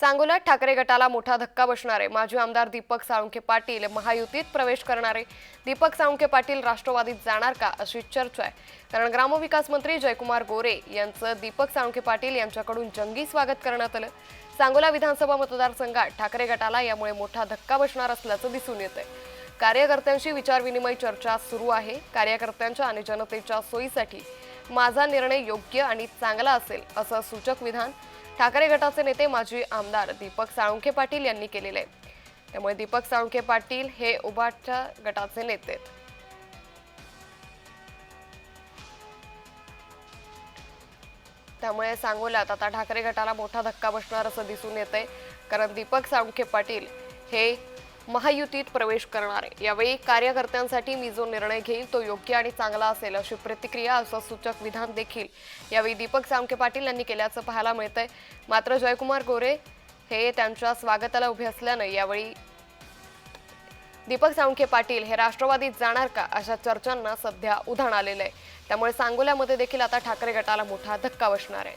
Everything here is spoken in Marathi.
सांगोल्यात ठाकरे गटाला मोठा धक्का बसणारे माजी आमदार दीपक साळुंखे पाटील महायुतीत प्रवेश करणारे. दीपक साळुंखे पाटील राष्ट्रवादीत जाणार का अशी चर्चा आहे. कारण ग्रामविकास मंत्री जयकुमार गोरे यांचं दीपक साळुंखे पाटील यांच्याकडून जंगी स्वागत करण्यात आलं. सांगोला विधानसभा मतदारसंघात ठाकरे गटाला यामुळे मोठा धक्का बसणार असल्याचं दिसून येतंय. कार्यकर्त्यांशी विचारविनिमय चर्चा सुरू आहे. कार्यकर्त्यांच्या आणि जनतेच्या सोयीसाठी माझा निर्णय योग्य आणि चांगला असेल असं सूचक विधान ठाकरे गटाचे नेते माजी आमदार दीपक साळुंखे पाटील यांनी केलेले. आहे त्यामुळे दीपक साळुंखे पाटील हे उभाटच्या गटाचे नेते. आहेत त्यामुळे सांगोल्यात आता ठाकरे गटाला मोठा धक्का बसणार असं दिसून येतंय. कारण दीपक साळुंखे पाटील हे महायुतीत प्रवेश करणार. आहे यावेळी कार्यकर्त्यांसाठी मी जो निर्णय घेईल तो योग्य आणि चांगला असेल अशी प्रतिक्रिया असं सूचक विधान देखील यावेळी दीपक सामके पाटील यांनी केल्याचं पाहायला मिळतंय. मात्र जयकुमार गोरे हे त्यांच्या स्वागताला उभे असल्यानं यावेळी दीपक साळुंखे पाटील हे राष्ट्रवादीत जाणार का अशा चर्चांना सध्या उधाण आलेलं आहे. त्यामुळे सांगोल्यामध्ये देखील आता ठाकरे गटाला मोठा धक्का बसणार आहे.